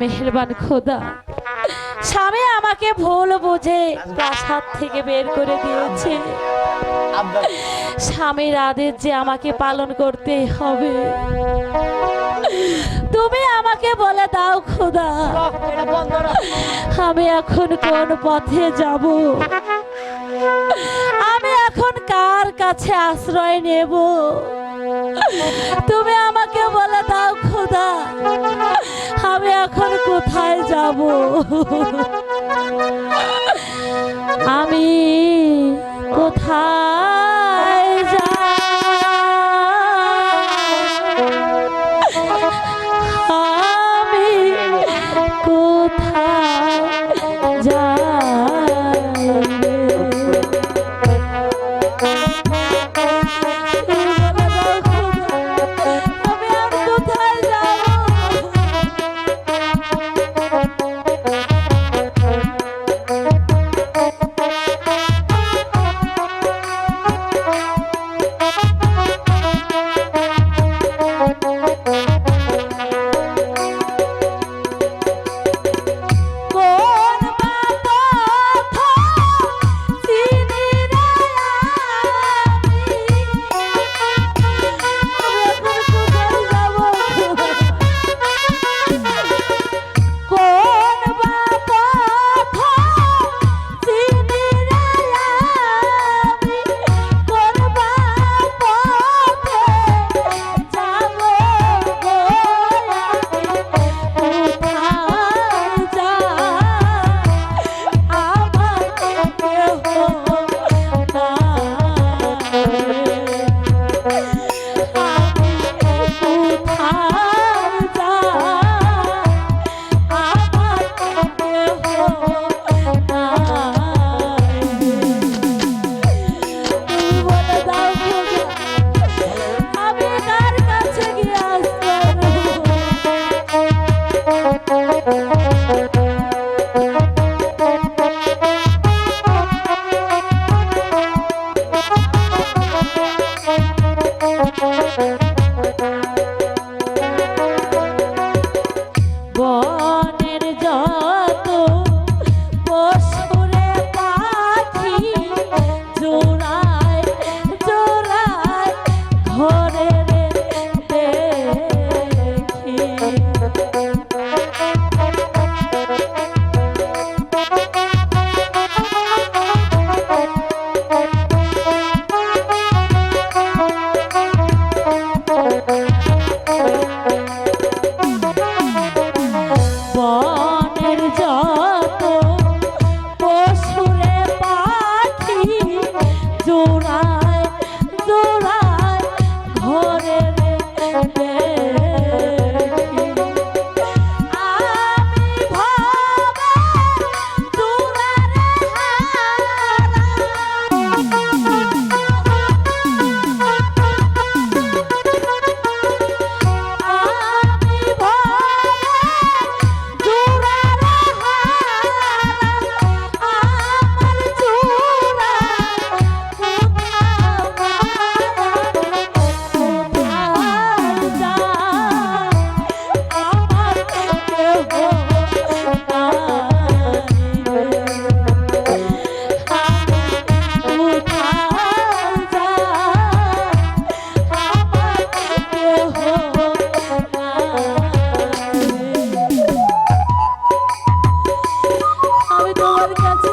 মেহেরবান খোদা, স্বামী আমাকে ভুল বুঝে প্রাসাদ থেকে বের করে দিয়েছে। স্বামীর আদেশ যে আমাকে পালন করতেই হবে। তুমি আমাকে বলে দাও খোদা, আমি এখন কোন পথে যাব? আমি এখন কার কাছে আশ্রয় নেব? তুমি আমাকে বলে দাও খোদা আমি এখন কোথায় যাব? আমি কোথায় Oh,